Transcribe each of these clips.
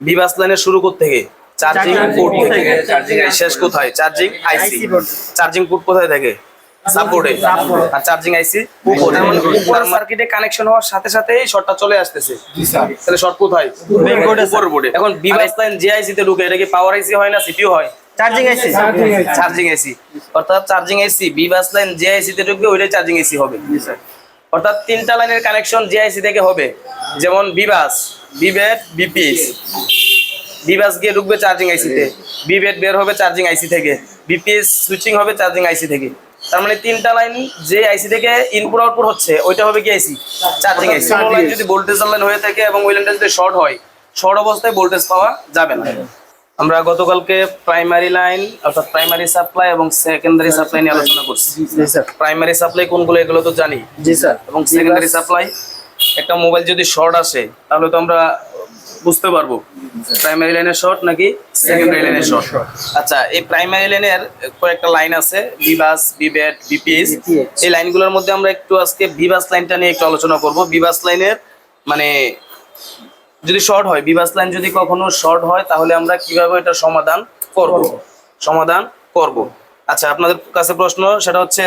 বিবাস লাইনের শুরু করতে থেকে চার্জিং পোর্ট থেকে। থেকে, শেষ কোথায়? চার্জিং আইসি চার্জিং পোর্ট কোথায় থাকে? সাপোর্টে আর চার্জিং আইসি উপরে মানে সার্কিটে কানেকশন হওয়ার সাথে সাথেই শর্টটা চলে আসতেছে। তাহলে শর্ট কোথায়? Main board এ, উপর বোর্ডে এখন বিবাস লাইন যে আইসি তে ঢুকে এটা কি পাওয়ার আইসি হয় না সিপিইউ হয়? চার্জিং আইসি চার্জিং আইসি অর্থাৎ চার্জিং আইসি বিবাস লাইন যে আইসি তে ঢুকবে ওইটাই চার্জিং আইসি হবে। অর্থাৎ তিনটা লাইনের কানেকশন যে আইসি থেকে হবে। যেমন B bus. B bat BPS. B bus গিয়ে ঢুকবে চার্জিং আইসি তে। বিবেট বের হবে চার্জিং আইসি থেকে। বিপিএস সুইচিং হবে চার্জিং আইসি থেকে। তার মানে তিনটা লাইন যে আইসি থেকে ইনপুট আউটপুট হচ্ছে ওইটা হবে কি আইসি চার্জিং আইসি লাইন যদি ভোল্টেজ লাইন হয়ে থাকে এবং ওই লাইনটা যদি শর্ট হয় শর্ট অবস্থায় ভোল্টেজ পাওয়া যাবে না। আমরা গতকালকে প্রাইমারি লাইন অর্থাৎ প্রাইমারি সাপ্লাই এবং সেকেন্ডারি সাপ্লাই নিয়ে আলোচনা করছি। স্যার। প্রাইমারি সাপ্লাই কোনগুলো এগুলো তো জানি। জি স্যার। এবং সেকেন্ডারি সাপ্লাই একটা মোবাইল যদি শর্ট আসে তাহলে তো আমরা বুঝতে পারব। প্রাইমারি লাইনের শর্ট নাকি সেকেন্ডারি লাইনের শর্ট আচ্ছা এই প্রাইমারি লাইনের কয়েকটা লাইন আছে বিবাস বিবেট বিপিএস এই লাইনগুলোর মধ্যে আমরা একটু আজকে বিবাস লাইনটা নিয়ে একটু আলোচনা করব। বিবাস লাইনের মানে যদি শর্ট হয় বিবাস লাইন যদি কখনো শর্ট হয় তাহলে আমরা কীভাবে এটা সমাধান করব? সমাধান করব। আচ্ছা আপনাদের কাছে প্রশ্ন সেটা হচ্ছে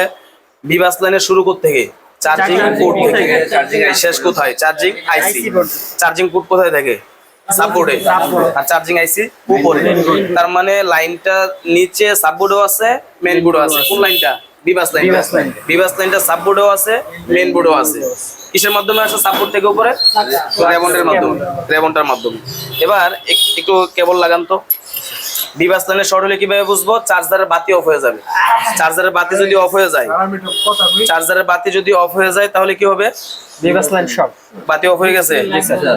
বিবাস লাইনের শুরু করতে থেকে চার্জিং পোর্ট থেকে, শেষ কোথায়? চার্জিং আইসি চার্জিং পোর্ট কোথায় থাকে? সাপোর্টে আর চার্জিং আইসি উপরে তার মানে লাইনটা নিচে সাববোর্ডও আছে মেইন বোর্ডও আছে। কোন লাইনটা বিবাস লাইন। বিবাস লাইনটা সাববোর্ডও আছে মেইন বোর্ডও আছে। কিসের মাধ্যমে আসে সাপোর্ট থেকে উপরে? রেবন্ডের মাধ্যমে। রেবনটার মাধ্যমে। এবার একটু কেবল লাগান তো। বিবাস লাইনে শর্ট হলে কীভাবে বুঝব? চার্জারের বাতি অফ হয়ে যাবে। চার্জারের বাতি যদি অফ হয়ে যায় চার্জারের বাতি যদি অফ হয়ে যায় তাহলে কি হবে? বিবাস লাইন শর্ট বাতি অফ হয়ে গেছে?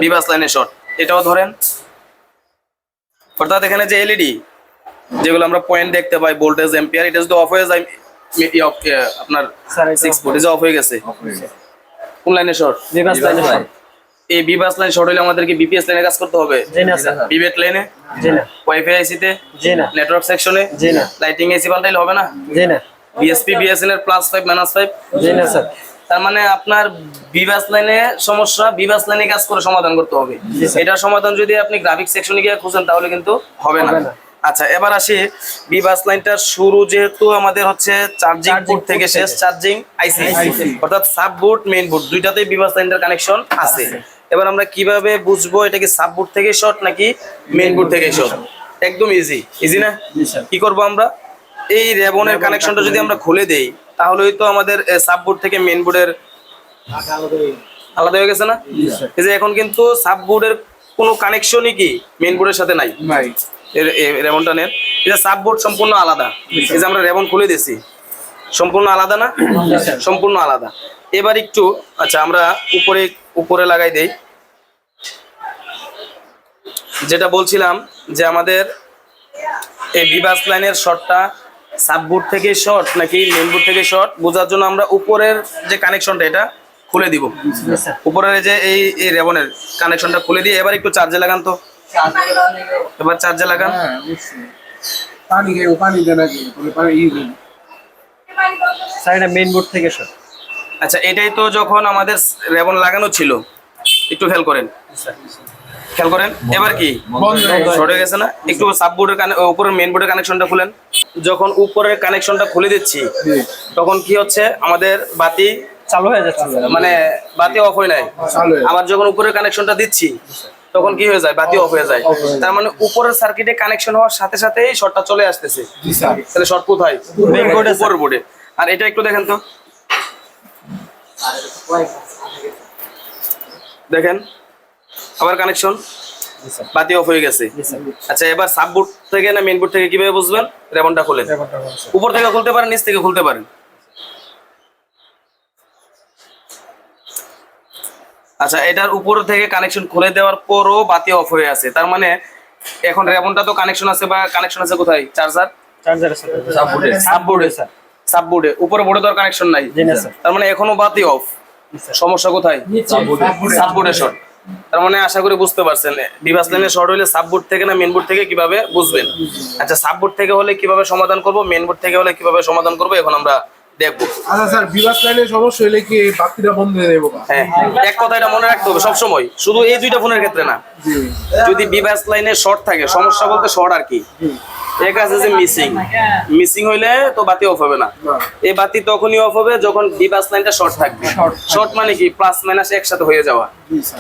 বিবাস লাইনে শর্ট এটাও ধরেন। অর্থাৎ এখানে যে এলইডি যেগুলো আমরা পয়েন্ট দেখতে পাই ভোল্টেজ এম্পিয়ার এটা যদি অফ হয়ে যায় আপনার সিক্স ভোল্টেজ অফ হয়ে গেছে। কোন লাইনে শর্ট বিবাস লাইন শর্ট এই বিবাস লাইন শর্ট হলে আমাদেরকে বিপিএস লাইনে কাজ করতে হবে। জি না স্যার। বিবেট লাইনে জি না। ওয়াইফাই আইসিতে জি না। নেটওয়ার্ক সেকশনে জি না। লাইটিং এসি পাল্টাইলে হবে না? জি না। বিএসপি বিএসএন এর প্লাস ফাইভ মাইনাস ফাইভ জি না স্যার। তার মানে আপনার বিবাস লাইনে সমস্যা বিবাস লাইনে কাজ করে সমাধান করতে হবে। এটার সমাধান যদি আপনি গ্রাফিক সেকশনে গিয়ে খুঁজেন তাহলে কিন্তু হবে না। আচ্ছা এবার আসি বিবাস লাইনটার শুরু যেহেতু আমাদের হচ্ছে চার্জিং পোর্ট থেকে শেষ চার্জিং আইসি অর্থাৎ সাব বোর্ড মেইন বোর্ড দুইটাতেই বিবাস লাইনটার কানেকশন আছে। এবার আমরা কীভাবে বুঝব এটা কি সাব বোর্ড থেকে শর্ট নাকি মেইন বোর্ড থেকে শর্ট একদম ইজি ইজি না? কি করব আমরা? এই রেবনের কানেকশনটা যদি আমরা খুলে দেই তাহলেই তো আমাদের সাববোর্ড থেকে মেইন বোর্ডের আলাদা হয়ে গেছে। না? এই যে এখন কিন্তু সাববোর্ডের কোনো কানেকশনই কি মেইন বোর্ডের সাথে নাই? রেবনটা নেন। যে সাববোর্ড সম্পূর্ণ আলাদা। এই যে আমরা রেবন খুলে দিছি সম্পূর্ণ আলাদা না? সম্পূর্ণ আলাদা। এবার একটু আচ্ছা আমরা উপরে উপরে লাগাই দেই। যেটা বলছিলাম যে আমাদের এই বিবাস লাইনের শর্টটা সাববোর্ড থেকে শর্ট নাকি মেন বোর্ড থেকে শর্ট বোঝার জন্য আমরা উপরের যে কানেকশনটা এটা খুলে দিব। উপরের যে এই এই রেবনের কানেকশনটা খুলে দিয়ে এবার একটু চার্জে লাগান তো। এবার চার্জে লাগান। পানি পানি দেন এটা মেইন বোর্ড থেকে শর্ট আচ্ছা এটাই তো যখন আমাদের রেবন লাগানো ছিল একটু খেয়াল করেন। খেয়াল করেন? এবার কি। শর্ট হয়ে গেছে না? একটু সাববোর্ডের উপরের মেন বোর্ডের কানেকশনটা খুলেন। যখন উপরের কানেকশনটা খুলে দিচ্ছি তখন কি হচ্ছে? আমাদের বাতি চালু হয়ে যাচ্ছে। মানে বাতি অফ হয়ে নাই। চালু আবার যখন উপরের কানেকশনটা দিচ্ছি তখন কি হয়ে যায়? বাতি অফ হয়ে যায়। তার মানে উপরের সার্কিটে কানেকশন হওয়ার সাথে সাথেই শর্টটা চলে আসতেছে। তাহলে শর্ট কোথায়। উপরের বোর্ডে আর এটা একটু দেখেন তো। দেখেন? আবার কানেকশন বাতি অফ হয়ে গেছে। আচ্ছা এবার সাববোর্ড থেকে না মেইন বোর্ড থেকে কীভাবে বুঝবেন? রেবনটা খুলেন। উপর থেকে খুলতে পারেন নিচ থেকে খুলতে পারেন? আচ্ছা এটার উপর থেকে কানেকশন খুলে দেওয়ার পরও বাতি অফ হয়ে আছে। তার মানে এখন রেবনটা তো কানেকশন আছে বা কানেকশন আছে কোথায়? চার্জার চার্জারের সাথে। সাববোর্ডে সাববোর্ডে স্যার সাববোর্ডে উপরে বোর্ডে তো কানেকশন নাই। জি না স্যার তার মানে এখনও বাতি অফ সমস্যা কোথায়? সাববোর্ডে। সাববোর্ডে শর্ট তার মানে আশা করি বুঝতে পারছেন। ডিভাইস লাইনে শর্ট হলে সাববোর্ড থেকে না মেন বোর্ড থেকে কীভাবে বুঝবেন? আচ্ছা সাববোর্ড থেকে হলে কীভাবে সমাধান করব? মেন বোর্ড থেকে হলে কীভাবে সমাধান করব? এখন আমরা দেখব। আচ্ছা স্যার লাইনের সমস্যা হলে কি এই বাতিটা বন্ধ হয়ে যাব? হ্যাঁ এক কথা এটা মনে রাখতে হবে সবসময়। শুধু এই দুইটা ফোনের ক্ষেত্রে না। যদি বিভাস লাইনে শর্ট থাকে সমস্যা বলতে শর্ট আর কি। এক আছে যে মিসিং মিসিং হইলে তো বাতি অফ হবে না। না। এই বাতি তখনই অফ হবে যখন বিবাস লাইনটা শর্ট থাকবে। শর্ট মানে কি? প্লাস মাইনাস একসাথে হয়ে যাওয়া।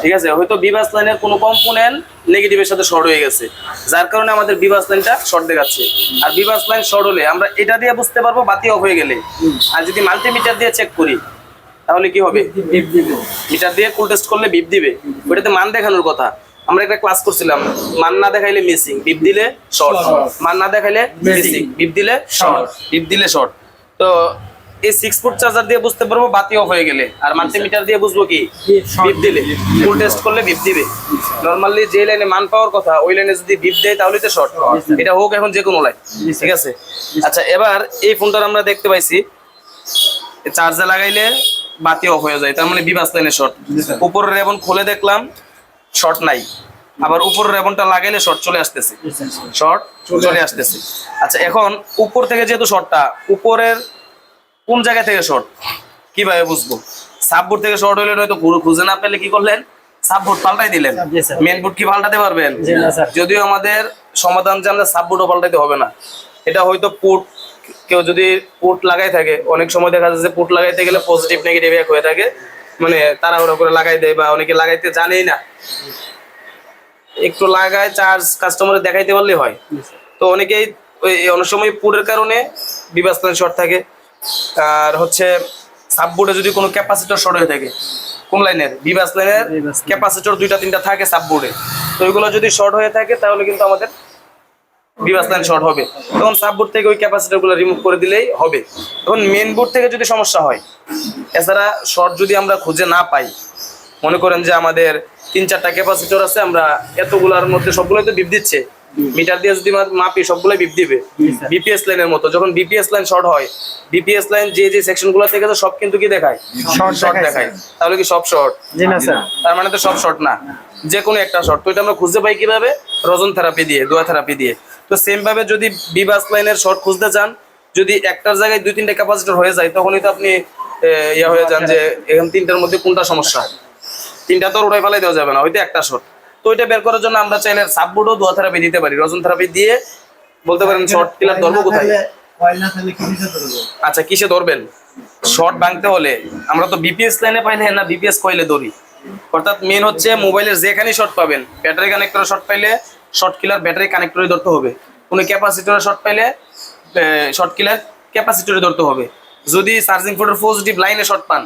ঠিক আছে? হয়তো বিবাস লাইনের কোনো কম্পোনেন্ট নেগেটিভের সাথে শর্ট হয়ে গেছে। যার কারণে আমাদের বিবাস লাইনটা শর্ট দেখাচ্ছে। আর বিবাস লাইন শর্ট হলে আমরা এটা দিয়ে বুঝতে পারব বাতি অফ হয়ে গেলে। আর যদি মাল্টিমিটার দিয়ে চেক করি তাহলে কি হবে? মিটার দিয়ে কুল টেস্ট করলে বিপ দিবে। ওটাতে মান দেখানোর কথা। আমরা একটা ক্লাস করছিলাম মান না দেখাইলে মিসিং বিপ দিলে শর্ট মান না দেখাইলে মিসিং বিপ দিলে শর্ট বিপ দিলে শর্ট তো এই সিক্স ফুট চার্জার দিয়ে বুঝতে পারব বাতি অফ হয়ে গেলে। আর মাল্টিমিটার দিয়ে বুঝব কি? বিপ দিলে। ফুল টেস্ট করলে বিপ দিবে। নর্মালি যে লাইনে মান পাওয়ার কথা ওই লাইনে যদি বিপ দেয় তাহলে তো শর্ট এটা হোক এখন যে কোনো লাইন ঠিক আছে? আচ্ছা এবার এই ফোনটার আমরা দেখতে পাইছি চার্জে লাগাইলে বাতি অফ হয়ে যায়। তার মানে বিবাস লাইনে শর্ট উপরের রেবন খুলে দেখলাম শর্ট নাই। আবার উপরের রেবনটা লাগাইলে শর্ট চলে আসতেছে। শর্ট চলে আসতেছে। আচ্ছা এখন উপর থেকে যেহেতু শর্টটা উপরের কোন জায়গা থেকে শর্ট কীভাবে বুঝব? সাববোর্ড থেকে শর্ট হইলে নয়তো ঘুরে খুঁজে না পেলে কি করলেন? সাববোর্ড পাল্টাই দিলেন। মেন বোর্ড কি পাল্টাতে পারবেন। যদিও আমাদের সমাধান যে আমরা সাববোর্ডও পাল্টাইতে হবে না। এটা হয়তো পুট কেউ যদি পুট লাগাই থাকে অনেক সময় দেখা যাচ্ছে পুট লাগাইতে গেলে পজিটিভ নেগেটিভ এক হয়ে থাকে। মানে তাড়াহুড়ো করে লাগাই দেয় বা অনেকে লাগাইতে জানেই না। একটু লাগায় চার্জ কাস্টমারে দেখাইতে পারলে হয়। তো অনেকেই ওই অনেক সময় পুরের কারণে বিবাস্তান শর্ট থাকে। আর হচ্ছে সাববোর্ডে যদি কোনো ক্যাপাসিটর শর্ট হয়ে থাকে কোন লাইনের বিবাস লাইনের ক্যাপাসিটর দুইটা তিনটা থাকে সাববোর্ডে তো ওইগুলো যদি শর্ট হয়ে থাকে তাহলে কিন্তু আমাদের বিবাস লাইন শর্ট হবে। তখন সাববোর্ড থেকে ওই ক্যাপাসিটরগুলো রিমুভ করে দিলেই হবে। তখন মেন বোর্ড থেকে যদি সমস্যা হয় এছাড়া শর্ট যদি আমরা খুঁজে না পাই মনে করেন যে আমাদের তিন চারটা ক্যাপাসিটর আছে আমরা এতগুলার মধ্যে সবগুলোই তো বিপ দিচ্ছে। মিটার দিয়ে যদি মাপি সবগুলোই বিপ দিবে। বিপিএস লাইনের মতো। যখন বিপিএস লাইন শর্ট হয় বিপিএস লাইন যে যে সেকশনগুলো থেকে তো সব কিন্তু কি দেখায়? Short শর্ট দেখায়, তাহলে কি সব শর্ট জি না স্যার। তার মানে তো সব শর্ট না। যে কোনো একটা শর্ট তো এটা আমরা খুঁজতে পাই কীভাবে? রজন থেরাপি দিয়ে দোয়া থেরাপি দিয়ে। তো সেম ভাবে যদি বিবাস লাইনের শর্ট খুঁজতে চান, যদি একটার জায়গায় দুই, তিনটা ক্যাপাসিটার হয়ে যায়, তখনই তো আপনি ইয়া হয়ে যান যে এখন তিনটার মধ্যে কোনটা সমস্যা। তিনটা তো উঠাই ফেলাই দেওয়া যাবে না হয়তো একটা শর্ট তো ওইটা বের করার জন্য আমরা চাইলে সাববোর্ডও দোয়া থেরাপি দিতে পারি। রজন থেরাপি দিয়ে বলতে পারেন শর্ট কিলার ধরবো কোথায়? আচ্ছা কিসে ধরবেন? শর্ট ভাঙতে হলে। আমরা তো বিপিএস লাইনে পাইলে না বিপিএস কয়েলে ধরি। অর্থাৎ মেন হচ্ছে মোবাইলের যেখানে শর্ট পাবেন ব্যাটারি কানেক্টরে শর্ট পাইলে শর্ট কিলার ব্যাটারি কানেক্টরে ধরতে হবে। কোনো ক্যাপাসিটরে শর্ট পাইলে শর্ট কিলার ক্যাপাসিটরে ধরতে হবে। যদি চার্জিং পোর্টের পজিটিভ লাইনে শর্ট পান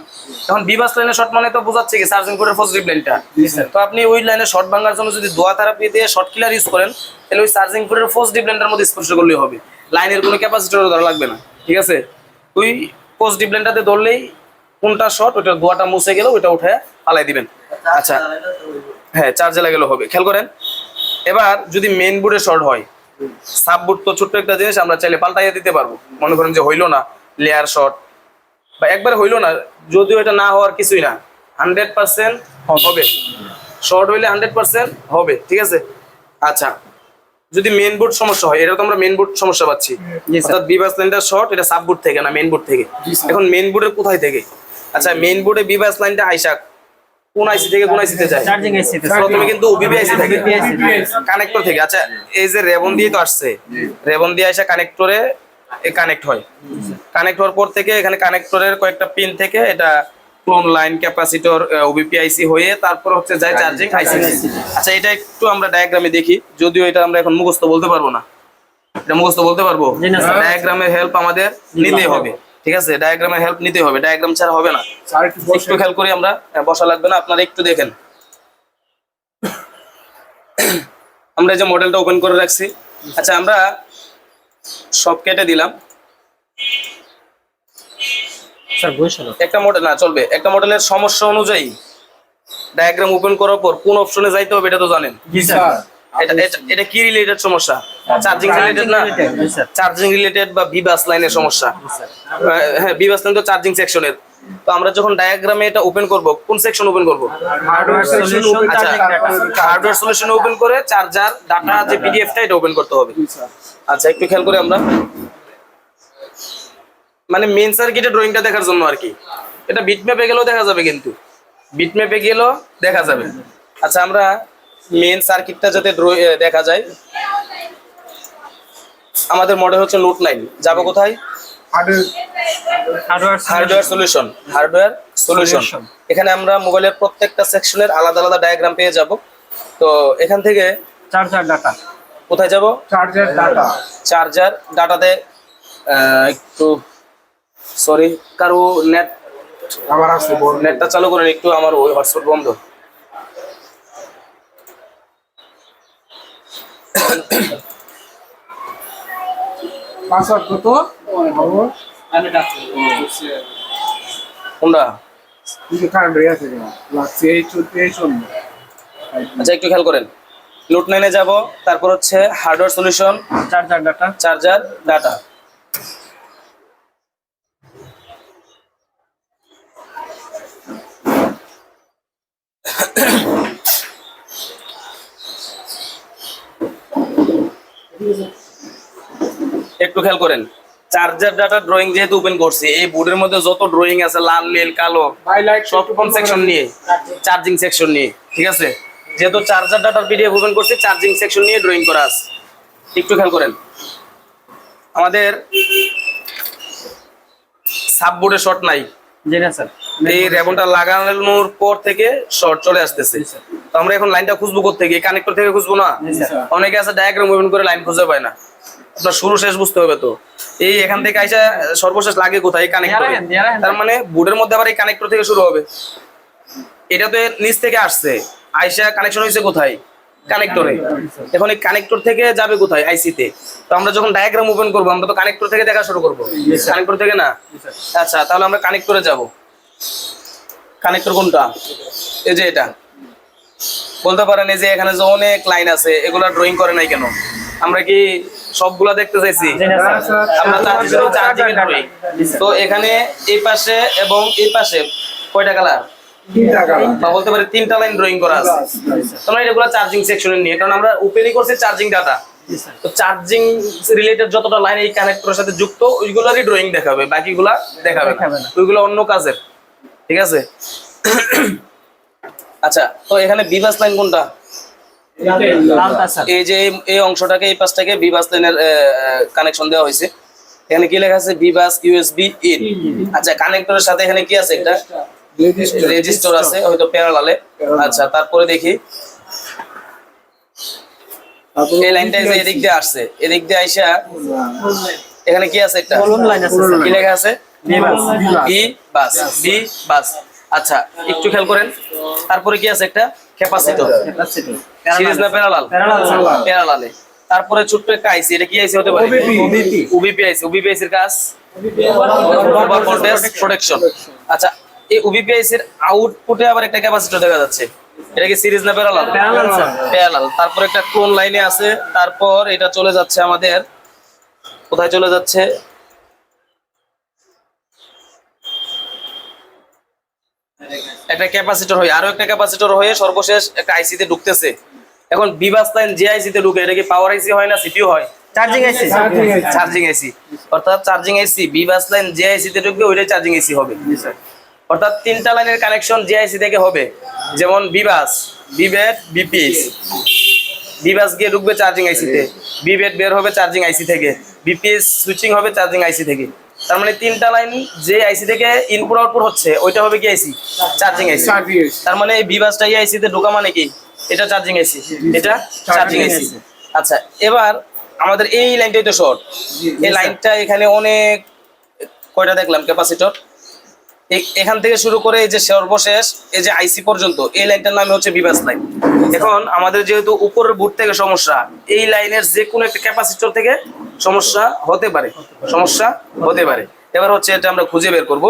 তখন বিবাস লাইনে শর্ট মানে তো বোঝাচ্ছে কি চার্জিং পোর্টের পজিটিভ লাইনটা তো আপনি ওই লাইনে শর্ট ভাঙার জন্য যদি দোয়া থেরাপি দিয়ে শর্ট কিলার ইউজ করেন তাহলে ওই চার্জিং পোর্টের পজিটিভ লাইনটার মধ্যে স্পর্শ করলেই হবে। লাইনের কোনো ক্যাপাসিটর ধরা লাগবে না ঠিক আছে? ওই পজিটিভ লাইনটাতে ধরলেই কোনটা শর্ট ওটা দোয়াটা মুছে গেলে ওইটা উঠে ফালাই দিবেন। আচ্ছা। হ্যাঁ চার্জে লাগালেও হবে। খেয়াল করেন। এবার যদি মেন বোর্ডে শর্ট হয় সাব বোর্ড তো ছোট্ট একটা জিনিস আমরা চাইলে পাল্টাইয়া দিতে পারব। মনে করেন যে হইল না লেয়ার শর্ট বা একবার হইল না যদিও এটা না হওয়ার কিছুই না হান্ড্রেড পার্সেন্ট হবে। শর্ট হইলে হান্ড্রেড পার্সেন্ট হবে ঠিক আছে? আচ্ছা যদি মেন বোর্ড সমস্যা হয় এটা তো আমরা মেইন বোর্ড সমস্যা পাচ্ছি। অর্থাৎ বিবাস লাইনটা শর্ট এটা সাব বোর্ড থেকে না মেন বোর্ড থেকে। এখন মেন বোর্ডের কোথায় থেকে? আচ্ছা মেন বোর্ডে বিবাস লাইনটা আইসা কোন আইসি থেকে কোন আইসিতে যায়? চার্জিং এসি প্রথমে কিন্তু থেকে। কানেক্টর থেকে। আচ্ছা এই যে রেবন দিয়ে তো আসছে। রেবন দিয়ে আসা কানেক্টরে কানেক্ট হয়। কানেক্ট হওয়ার পর থেকে এখানে কানেক্টরের কয়েকটা পিন থেকে এটা clone line capacitor OBP IC হয়ে তারপর হচ্ছে যায় চার্জিং আইসি আচ্ছা এটা একটু আমরা ডায়াগ্রামে দেখি। যদিও এটা আমরা এখন মুখস্থ বলতে পারব না। এটা মুখস্থ বলতে পারব। ডায়াগ্রামের হেল্প আমাদের নিতে হবে। ঠিক আছে ডায়াগ্রামের হেল্প নিতে হবে ডায়াগ্রাম ছাড়া হবে না। স্যার একটু খেয়াল করি আমরা হ্যাঁ, বসা লাগবে না আপনারা একটু দেখেন। আমরা এই যে মডেলটা ওপেন করে রাখছি। আচ্ছা আমরা সব কেটে দিলাম। একটা মডেল না চলবে। একটা মডেলের সমস্যা অনুযায়ী ডায়াগ্রাম ওপেন করার পর কোন অপশনে যাইতে হবে এটা তো জানেন। জি স্যার। এটা কি রিলেটেড সমস্যা? চার্জিং রিলেটেড না। চার্জিং রিলেটেড বা বিবাস লাইনের সমস্যা? হ্যাঁ বিবাস লাইন তো চার্জিং সেকশনের তো আমরা যখন ডায়াগ্রামে এটা ওপেন করব কোন সেকশন ওপেন করব? সলিউশন হার্ডওয়্যার সলিউশন ওপেন করে চার্জার ডাটা যে পিডিএফটা এটা ওপেন করতে হবে। আচ্ছা একটু খেয়াল করে আমরা। মানে মেন সার্কিটের ড্রয়িংটা দেখার জন্য আর কি। এটা বিট ম্যাপে গেলেও দেখা যাবে কিন্তু। বিট ম্যাপে গেলেও দেখা যাবে। আচ্ছা আমরা মেন সার্কিটটা যাতে দেখা যায়। আমাদের মডেল হচ্ছে নোট নাইন যাব কোথায়? Hardware hardware solution hardware solution এখানে আমরা মোবাইলের প্রত্যেকটা সেকশনের আলাদা আলাদা ডায়াগ্রাম পেয়ে যাব। তো এখান থেকে চার্জার ডাটা কোথায় যাব? চার্জার ডাটা চার্জার ডাটাতে একটু সরি কারও নেট আমার আছে নেটটা চালু করেন একটু আমার ওই হোয়াটসঅ্যাপ বন্ধ। পাসওয়ার্ড কত? কোনটা? কারেন্ট আছে লাগছে এই এই শূন্য আচ্ছা একটু খেয়াল করেন। নোট নাইনে যাব তারপর হচ্ছে hardware solution charger data charger data একটু খেয়াল করেন। চার্জার ডাটা ড্রয়িং যেহেতু ওপেন করছি এই বোর্ডের মধ্যে যত ড্রয়িং আছে লাল নীল কালো সব কোন সেকশন নিয়ে চার্জিং সেকশন নিয়ে ঠিক আছে? যেহেতু চার্জার ডাটার পিডিএফ ওপেন করছি চার্জিং সেকশন নিয়ে ড্রয়িং করা আছে। একটু খেয়াল করেন। আমাদের সাববোর্ডে শর্ট নাই। না স্যার। এই রেবনটা লাগানোর পর থেকে শর্ট চলে আসতেছে। তো আমরা এখন লাইনটা খুঁজবো থেকে কানেক্টর থেকে খুঁজবো না? অনেকে আছে ডায়াগ্রাম ওপেন করে লাইন খুঁজে পায় না। আপনার শুরু শেষ বুঝতে হবে তো। এই এখান থেকে আইসা সর্বশেষ লাগে কোথায়? কানেক্টর। তার মানে বোর্ডের মধ্যে আবার এই কানেক্টর থেকে শুরু হবে। এটা তো নিচ থেকে আসছে। আইসা কানেকশন হয়েছে কোথায়? কানেক্টরে এখন এই কানেক্টর থেকে যাবে কোথায়? আইসিতে তো। আমরা যখন ডায়াগ্রাম ওপেন করব আমরা তো কানেক্টর থেকে দেখা শুরু করব। কানেক্টর থেকে না? আচ্ছা তাহলে আমরা কানেক্টরে যাব। কানেক্টর কোনটা? এই যে এটা। বলতে পারেন এই যে এখানে যে অনেক লাইন আছে এগুলা ড্রয়িং করে নাই কেন? আমরা কি সবগুলা দেখতে চাইছি। আমরা চার্জিং এর তো এখানে এই পাশে এবং এই পাশে কয়টা কালার? বা বলতে পারি তিনটা লাইন ড্রয়িং করা আছে। তোমরা এগুলো চার্জিং সেকশনে নিয়ে কারণ আমরা ওপেনই করছি চার্জিং ডাটা তো চার্জিং রিলেটেড যতটা লাইন এই কানেক্টরের সাথে যুক্ত ওইগুলোরই ড্রয়িং দেখাবে বাকিগুলা দেখাবে। ওইগুলো অন্য কাজের। ঠিক আছে? আচ্ছা তো এখানে বিভাস লাইন কোনটা? এই যে এই- অংশটাকে এই পাশটাকে বিভাস লাইনের কানেকশন দেওয়া হয়েছে। এখানে কি লেখা আছে? বিভাস ইউএসবি ইন আচ্ছা কানেক্টরের সাথে এখানে কি আছে একটা? রেজিস্টার আছে হয়তো প্যারালালে আচ্ছা তারপরে দেখি। এই লাইনটা এই এদিক দিয়ে আসছে এদিক দিয়ে আইসা এখানে কি আছে একটা? লাইন আছে। কি লেখা আছে। বি বাস বি বাস আচ্ছা একটু খেয়াল করেন। তারপরে কি আছে একটা? ক্যাপাসিটর সিরিজ না প্যারালাল। প্যারালালে তারপরে ছোট্ট একটা আইসি এটা কি আইসি হতে পারে? ওবিপি আইসি ওবিপি আইসির কাজ? ওভার ভোল্টেজ প্রোটেকশন আচ্ছা এই ওবিপি আইসির আউটপুটে আবার একটা ক্যাপাসিটর দেখা যাচ্ছে। এটা কি সিরিজ না প্যারালাল. প্যারালাল তারপর একটা ক্লোন লাইনে আছে। তারপর এটা চলে যাচ্ছে আমাদের। কোথায় চলে যাচ্ছে? একটা ক্যাপাসিটর হয়ে আরও একটা ক্যাপাসিটর হয়ে সর্বশেষ একটা আইসিতে ঢুকতেছে। এখন বিবাস লাইন যে আইসিতে ঢুকে এটা কি পাওয়ার আইসি হয় না সিপিইউ হয়? Charging IC charging IC. AC অর্থাৎ charging IC B bus line যে আইসিতে ঢুকবে ওইটাই চার্জিং এসি হবে। অর্থাৎ তিনটা লাইনের কানেকশন যে আইসি থেকে হবে। যেমন বিবাস বিবেট বিপিএস বিবাস গিয়ে ঢুকবে চার্জিং আইসিতে বিবেট বের হবে চার্জিং আইসি থেকে। বিপিএস সুইচিং হবে চার্জিং আইসি থেকে। তার মানে তিনটা লাইন যে আইসি থেকে ইনপুট আউটপুট হচ্ছে ওইটা হবে কি আইসি চার্জিং আইসি তার মানে এই বিভাসটা এই আইসিতে ঢোকা মানে কি? এটা চার্জিং আইসি এটা চার্জিং আইসি আচ্ছা এবার আমাদের এই লাইনটাই তো শর্ট এই লাইনটা এখানে অনেক কয়টা দেখলাম ক্যাপাসিটর এখান থেকে শুরু করে এই যে সর্বশেষ, এই যে আইসি পর্যন্ত, এই লাইনটার নাম হচ্ছে বিবাস লাইন। এখন আমাদের যেহেতু উপরের বুট থেকে সমস্যা, এই লাইনের যে কোনো একটা ক্যাপাসিটর থেকে সমস্যা হতে পারে, সমস্যা হতে পারে। এবার হচ্ছে এটা আমরা খুঁজে বের করব।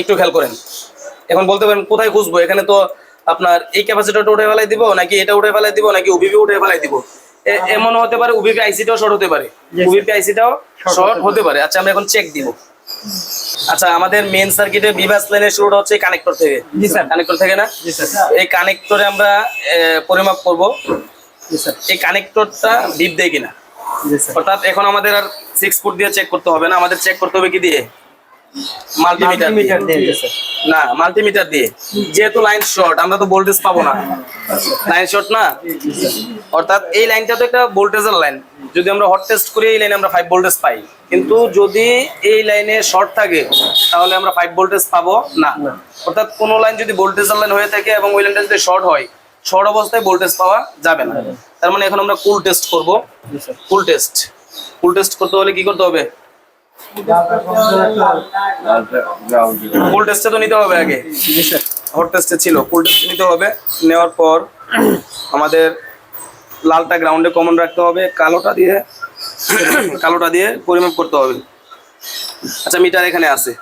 একটু খেয়াল করেন। এখন বলতে পারেন, কোথায় খুঁজবো? এখানে তো আপনার এই ক্যাপাসিটরটা উঠে ফেলাই দিব, নাকি এটা উঠে ফেলাই দিব, নাকি ওবিপি উঠে ফেলাই দিব? এমন হতে পারে ওবিপি আইসিটাও শর্ট হতে পারে। ওবিপি আইসিটাও শর্ট হতে পারে। আচ্ছা আমরা এখন চেক দিব। আচ্ছা আমাদের মেন সার্কিটে বিভাস লাইনের শুরুটা হচ্ছে কানেক্টর থেকে। জি স্যার কানেক্টর থেকে না? জি স্যার এই কানেক্টরে আমরা পরিমাপ করব। জি স্যার এই কানেক্টরটা ডিপ দেয় কিনা? জি স্যার অর্থাৎ এখন আমাদের আর সিক্স ফুট দিয়ে চেক করতে হবে না। আমাদের চেক করতে হবে কি দিয়ে? মাল্টিমিটার দিয়ে। স্যার না মাল্টিমিটার দিয়ে। যেহেতু লাইন শর্ট আমরা তো ভোল্টেজ পাবো না। লাইন শর্ট না? অর্থাৎ এই লাইনটা তো একটা ভোল্টেজের লাইন যদি আমরা হট টেস্ট করি এই লাইনে আমরা ফাইভ ভোল্টেজ পাই। কিন্তু যদি এই লাইনে শর্ট থাকে তাহলে আমরা ফাইভ ভোল্টেজ পাবো না। অর্থাৎ কোনো লাইন যদি ভোল্টেজের লাইন হয়ে থাকে এবং ওই লাইনটা যদি শর্ট হয় শর্ট অবস্থায় ভোল্টেজ পাওয়া যাবে না। তার মানে এখন আমরা কুল টেস্ট করব। কুল টেস্ট কুল টেস্ট করতে হলে কি করতে হবে? কুল টেস্টে তো নিতে হবে আগে। হট টেস্টে ছিল। কুল টেস্ট নিতে হবে। নেওয়ার পর আমাদের লালটা গ্রাউন্ডে কমন রাখতে হবে কালোটা দিয়ে কালোটা দিয়ে পরিমাপ করতে হবে। আচ্ছা মিটার এখানে আছে।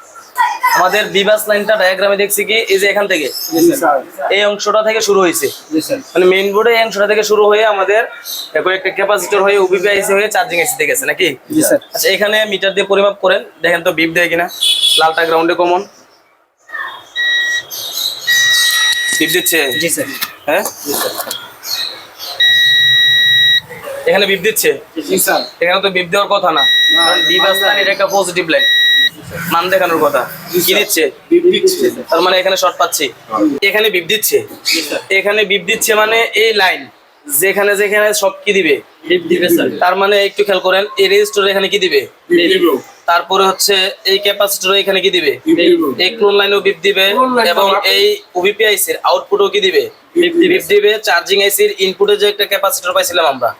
আমাদের বিবাস লাইনটা ডায়াগ্রামে দেখছি কি? এই যে এখান থেকে। এই অংশটা থেকে শুরু হয়েছে। মানে মেইন বোর্ডে এই অংশটা থেকে শুরু হয়ে আমাদের একটা ক্যাপাসিটর হয়ে ওবিপি আইসি হয়ে চার্জিং আইসিতে গেছে নাকি? আচ্ছা এখানে মিটার দিয়ে পরিমাপ করেন। দেখেন তো বিপ দেয় কিনা। লালটা গ্রাউন্ডে কমন বিপ দিচ্ছে? হ্যাঁ? এখানে বিপ দিচ্ছে? এখানে তো বিপ দেওয়ার কথা না। কারণ বিপ আসলে এটা একটা পজিটিভ লাইন মান দেখানোর কথা। কি দিচ্ছে? তার মানে এখানে শর্ট পাচ্ছি। এখানে বিপ দিচ্ছে। এখানে বিপ দিচ্ছে মানে এই লাইন যেখানে যেখানে সব কি দিবে? তার মানে একটু খেয়াল করেন এই রেজিস্টার এখানে কি দিবে? তারপরে হচ্ছে এই ক্যাপাসিটর এখানে কি দিবে? এই ক্লোন লাইনও বিপ দিবে এবং এই ওবিপি আইসির আউটপুটও কি দিবে? বিপ দিবে চার্জিং আইসির ইনপুটে যে একটা ক্যাপাসিটর পাইছিলাম আমরা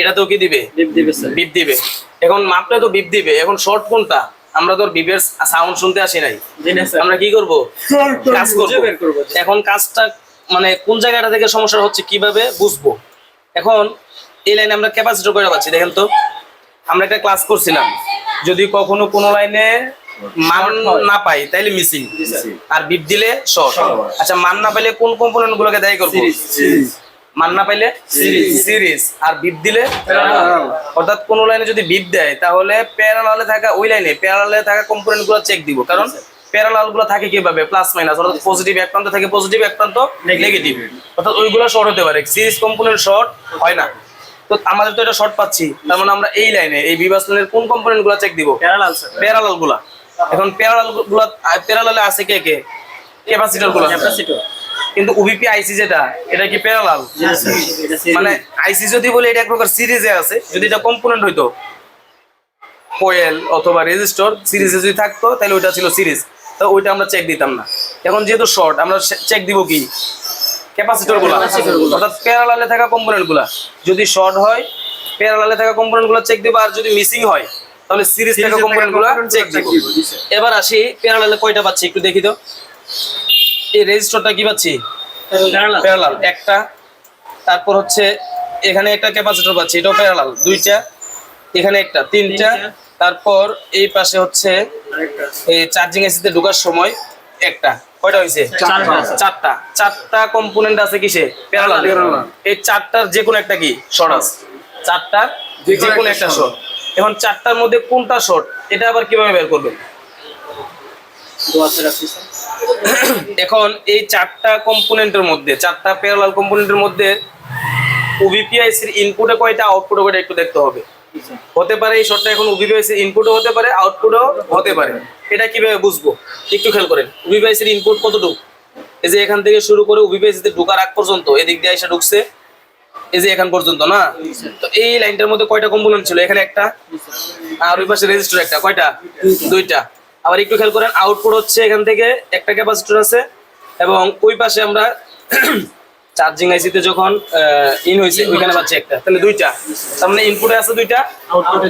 এটাতেও কি দিবে? বিপ দিবে এখন মাপটা তো বিপ দিবে। এখন শর্ট কোনটা? আমরা তো বিপের সাউন্ড শুনতে আসি নাই। আমরা কি করব? কাজ করব। এখন কাজটা মানে কোন জায়গাটা থেকে সমস্যা হচ্ছে কীভাবে বুঝব? এখন এই লাইনে আমরা ক্যাপাসিটর করে পাচ্ছি দেখেন তো। আমরা একটা ক্লাস করছিলাম যদি কখনো কোনো লাইনে মান না পাই তাইলে মিসিং আর বিপ দিলে শর্ট আচ্ছা মান না পাইলে কোন কম্পোনেন্ট গুলোকে দায়ী করব? মান না পাইলে সিরিজ আর বিপ দিলে অর্থাৎ কোন লাইনে যদি বিপ দেয় তাহলে প্যারালালে থাকা ওই লাইনে প্যারালালে থাকা কম্পোনেন্টগুলো চেক দিব। কারণ প্যারালালগুলো থাকে কীভাবে? প্লাস মাইনাস অর্থাৎ পজিটিভ এক প্রান্ত থাকে পজিটিভ এক প্রান্ত নেগেটিভ অর্থাৎ ওইগুলো শর্ট হতে পারে। সিরিজ কম্পোনেন্ট শর্ট হয় না। তো আমাদের তো এটা শর্ট পাচ্ছি। তার মানে আমরা এই লাইনে এই লাইনের কোন কম্পোনেন্টগুলো চেক দিব? প্যারালাল প্যারালালগুলা। এখন প্যারালালগুলা প্যারালালে আছে কে কে? ক্যাপাসিটরগুলো। ক্যাপাসিটর কিন্তু ওবিপি আইসি যেটা এটা কি প্যারালাল। মানে আইসি যদি বলে এটা এক প্রকার সিরিজে আছে। যদি এটা কম্পোনেন্ট হইতো কোয়েল অথবা রেজিস্টর সিরিজে যদি থাকতো তাহলে ওইটা ছিল সিরিজ তো ওইটা আমরা চেক দিতাম না। এখন যেহেতু শর্ট আমরা চেক দিব কি? ক্যাপাসিটরগুলা অর্থাৎ প্যারালালে থাকা কম্পোনেন্টগুলা যদি শর্ট হয় প্যারালালে থাকা কম্পোনেন্টগুলো চেক দিব আর যদি মিসিং হয় তাহলে সিরিজ থাকা কম্পোনেন্টগুলো চেক দিব। এবার আসি প্যারালালে কয়টা পাচ্ছি একটু দেখি তো। এই রেজিস্টরটা কি পাচ্ছি? প্যারালাল প্যারালাল একটা। তারপর হচ্ছে এখানে একটা ক্যাপাসিটর পাচ্ছি এটাও প্যারালাল দুইটা এখানে একটা তিনটা। তারপর এই পাশে হচ্ছে এই চার্জিং এসিতে ঢোকার সময় একটা। কয়টা হয়েছে চারটা। চারটা। কম্পোনেন্ট আছে কিসে? প্যারালাল এই চারটার যে কোনো একটা কি? শর্ট আছে। চারটার যে কোনো একটা শর্ট এখন চারটার মধ্যে কোনটা শর্ট এটা আবার কীভাবে বের করবেন? স্যার এখন এই চারটা কম্পোনেন্টের মধ্যে চারটা প্যারালাল কম্পোনেন্টের মধ্যে ওবিপিআইসির ইনপুটে কয়টা আউটপুটে কয়টা একটু দেখতে হবে। হতে পারে এই শর্টটা এখন ওবিপিআইসির ইনপুটও হতে পারে আউটপুটও হতে পারে। এটা কীভাবে বুঝব? একটু খেয়াল করেন ওবিপিআইসির ইনপুট কতটুকু? এই যে এখান থেকে শুরু করে ওবিপিআইসিতে ঢোকার আগ পর্যন্ত এদিক দিয়ে এসে ঢুকছে এই যে এখান পর্যন্ত না? তো এই লাইনটার মধ্যে কয়টা কম্পোনেন্ট ছিল? এখানে একটা আর ওই পাশে রেজিস্টার একটা কয়টা? দুইটা। আবার একটু খেয়াল করেন আউটপুট হচ্ছে এখান থেকে একটা ক্যাপাসিটর আছে এবং ওই পাশে আমরা চার্জিং আইসিতে যখন ইন হয়েছে ওইখানে পাচ্ছি একটা। তাহলে দুইটা। তার মানে ইনপুটে আছে দুইটা।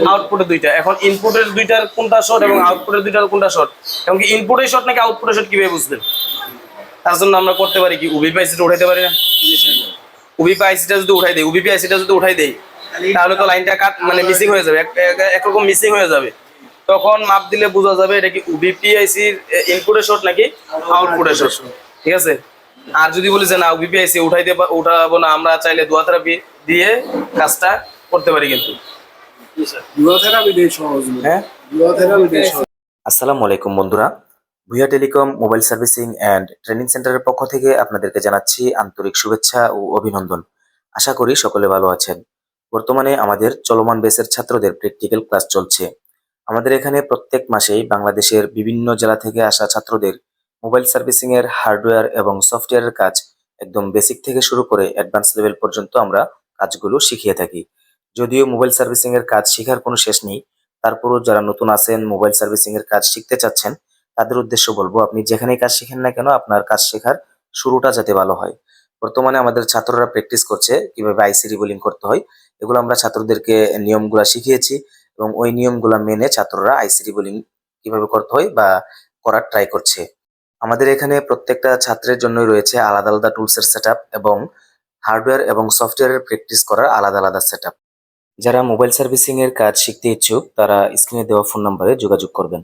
আউটপুটে দুইটা। এখন ইনপুটের দুইটার কোনটা শর্ট এবং আউটপুটের দুইটার কোনটা শর্ট এবং কি ইনপুটের শর্ট নাকি আউটপুটের শর্ট কীভাবে বুঝবেন? তার জন্য আমরা করতে পারি কি উবিপি আইসিটা উঠাইতে পারি না? উবিপি আইসিটা যদি উঠাই দেই উবিপি আইসিটা যদি উঠাই দেই তাহলে তো লাইনটা কাট মানে মিসিং হয়ে যাবে। এক- এক- একরকম মিসিং হয়ে যাবে। তখন মাপ দিলে বোঝা যাবে এটা কি উবিপি আইসির ইনপুটের শর্ট নাকি আউটপুটের শর্ট ঠিক আছে? আর যদি বলি যে না উবিপি আইসি উঠাইতে উঠাবো না আমরা চাইলে দোয়া থেরাপি দিয়ে কাজটা করতে পারি কিন্তু। হ্যাঁ? আসসালামু আলাইকুম বন্ধুরা ভুয়া telecom mobile servicing and training সেন্টারের পক্ষ থেকে আপনাদেরকে জানাচ্ছি আন্তরিক শুভেচ্ছা ও অভিনন্দন। আশা করি সকলে ভালো আছেন। বর্তমানে আমাদের চলমান বেসের ছাত্রদের প্র্যাকটিক্যাল ক্লাস চলছে। আমাদের এখানে প্রত্যেক মাসেই বাংলাদেশের বিভিন্ন জেলা থেকে আসা ছাত্রদের মোবাইল সার্ভিসিং এর হার্ডওয়্যার এবং সফটওয়্যারের কাজ একদম বেসিক থেকে শুরু করে অ্যাডভান্স লেভেল পর্যন্ত আমরা কাজগুলো শিখিয়ে থাকি। যদিও মোবাইল সার্ভিসিং এর কাজ শেখার কোনো শেষ নেই, তারপরও যারা নতুন আছেন, মোবাইল সার্ভিসিং এর কাজ শিখতে চাচ্ছেন, তাদের উদ্দেশ্য বলব আপনি যেখানেই কাজ শিখেন না কেন, আপনার কাজ শেখার শুরুটা যাতে ভালো হয়। বর্তমানে আমাদের ছাত্ররা প্র্যাকটিস করছে কীভাবে আইসি রিবোলিং করতে হয়, এগুলো আমরা ছাত্রদেরকে নিয়মগুলা শিখিয়েছি এবং ওই নিয়মগুলা মেনে ছাত্ররা আইসি রিবোলিং কীভাবে করতে হয় বা করার ট্রাই করছে। আমাদের এখানে প্রত্যেকটা ছাত্রের জন্য রয়েছে আলাদা আলাদা টুলসের সেট এবং হার্ডওয়্যার এবং সফটওয়্যারের প্র্যাকটিস করার আলাদা আলাদা সেট যারা মোবাইল সার্ভিসিং এর কাজ শিখতে ইচ্ছুক, তারা স্ক্রিনে দেওয়া ফোন নম্বরে যোগাযোগ করবেন।